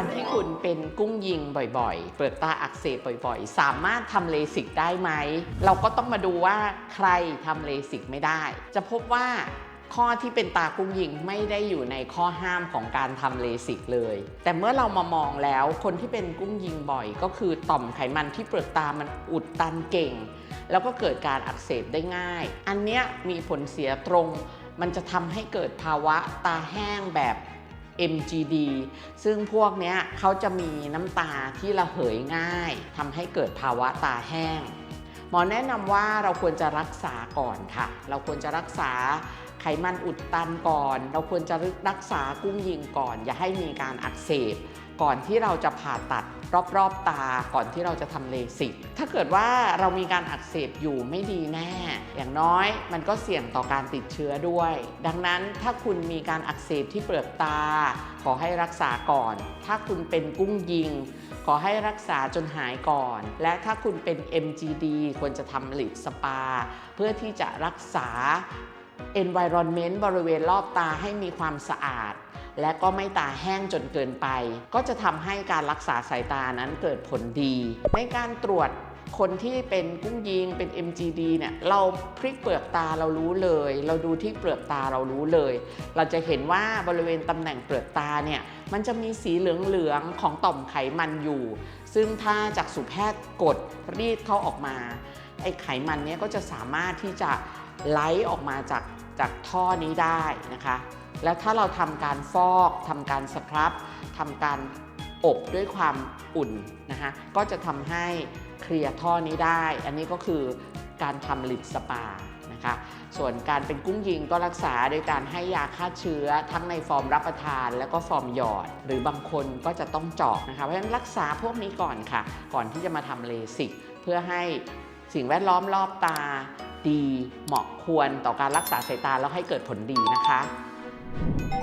การที่คุณเป็นกุ้งยิงบ่อยๆ เปลือกตาอักเสบบ่อยๆ สามารถทำเลสิกได้ไหม เราก็ต้องมาดูว่าใครทำเลสิกไม่ได้ จะพบว่าข้อที่เป็นตากุ้งยิงไม่ได้อยู่ในข้อห้ามของการทำเลสิกเลย แต่เมื่อเรามามองแล้วคนที่เป็นกุ้งยิงบ่อย ก็คือต่อมไขมันที่เปลือกตามันอุดตันเก่ง แล้วก็เกิดการอักเสบได้ง่าย อันเนี้ยมีผลเสียตรง มันจะทำให้เกิดภาวะตาแห้งแบบ MGD ซึ่งพวกนี้เขาจะมีน้ำตาที่ระเหยง่ายทำให้เกิดภาวะตาแห้ง หมอแนะนำว่าเราควรจะรักษาก่อนค่ะ เราควรจะรักษาไขมันอุดตันก่อน เราควรจะรักษากุ้งยิงก่อน อย่าให้มีการอักเสบ ก่อนที่เราจะผ่าตัดรอบๆตาก่อนที่เราจะทำเลสิกถ้าเกิดว่าเรามีการอักเสบอยู่ไม่ดีแน่ อย่างน้อยมันก็เสี่ยงต่อการติดเชื้อด้วย ดังนั้นถ้าคุณมีการอักเสบที่เปลือกตา ขอให้รักษาก่อน ถ้าคุณเป็นกุ้งยิง ขอให้รักษาจนหายก่อน และถ้าคุณเป็น MGD ควรจะทำลิดสปา เพื่อที่จะรักษา environment บริเวณรอบตาให้มีความสะอาด และก็ไม่ตาแห้งจนเกินไป ก็จะทำให้การรักษาสายตานั้นเกิดผลดี ในการตรวจคนที่เป็นกุ้งยิงเป็น MGD เนี่ยเราพลิกเปลือกตาเรารู้เลย เราดูที่เปลือกตาเรารู้เลย เราจะเห็นว่าบริเวณตำแหน่งเปลือกตาเนี่ยมันจะมีสีเหลืองๆของต่อมไขมันอยู่ ซึ่งถ้าจากสุแพทย์กดรีดเข้าออกมาไอ้ไขมันเนี้ยก็จะสามารถที่จะไหลออกมาจากจากท่อนี้ได้นะคะ แล้วถ้าเราทำการฟอกทำการสครับทำการอบด้วยความอุ่นนะคะก็จะทำให้เคลียร์ท่อนี้ได้ อันนี้ก็คือการทำลิดสปานะคะส่วนการเป็นกุ้งยิงก็รักษาโดยการให้ยาฆ่าเชื้อทั้งในฟอร์มรับประทานแล้วก็ฟอร์มหยอด หรือบางคนก็จะต้องเจาะนะคะเพราะฉะนั้นรักษาพวกนี้ก่อนค่ะ ก่อนที่จะมาทำเลสิก เพื่อให้สิ่งแวดล้อมรอบตาดีเหมาะควรต่อการรักษาสายตาแล้วให้เกิดผลดีนะคะ Thank you.